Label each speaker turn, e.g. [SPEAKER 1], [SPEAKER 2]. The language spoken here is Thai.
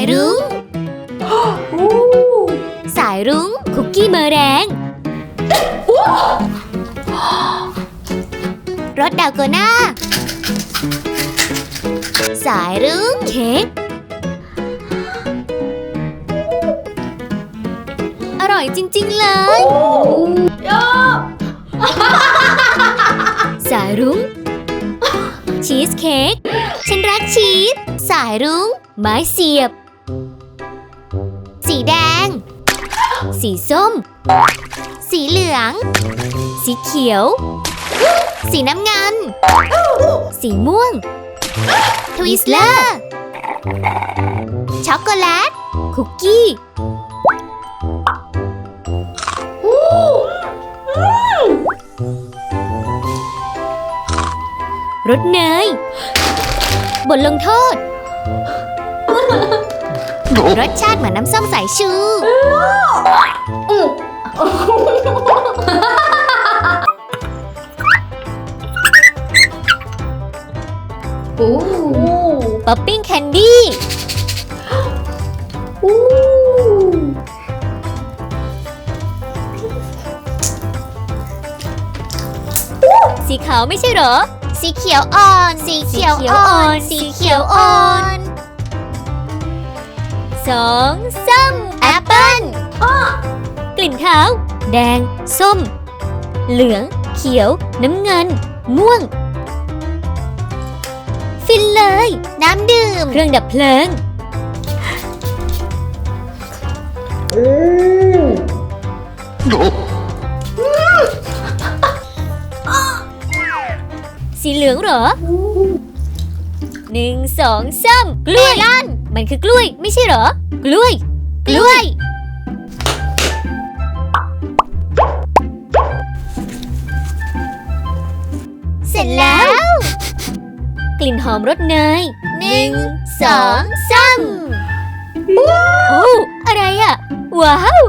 [SPEAKER 1] ายรุ้งสายรุ้งคุกกี้เมอร์แรงรสดาวโกน่าสายรุ้งเค้กอร่อยจริง ๆ เลย สายรุ้งชีสเค้ก ฉันรักชีส สายรุ้ง ไม้เสียบ สีแดง สีส้ม สีเหลือง สีเขียว สีน้ำเงิน สีม่วง ทวิสเลอร์ ช็อกโกแลต คุกกี้รสเนย บทลงโทษ รสชาติเหมือนน้ำส้มสายชู
[SPEAKER 2] โอ้
[SPEAKER 1] ป๊อปปิ้งแคนดี้
[SPEAKER 2] โอ้
[SPEAKER 1] สีขาวไม่ใช่เหรอ สีเขียวอ่อน สีเขียวอ่อน สีเขียวอ่อน สองซ้ำแอปเปิ้ลกลิ่นขาว แดง ส้ม เหลือง เขียว น้ำเงิน ม่วง ฟินเลย น้ำดื่ม เครื่องดับเพลิงสีเหลืองเหรอ หนึ่งสองสามกล้วยลั่นมันคือกล้วยไม่ใช่เหรอ กล้วย กล้วย เสร็จแล้ว กลิ่นหอมรสเนยหนึ่งสองสามโอ้อะไรอะว้าว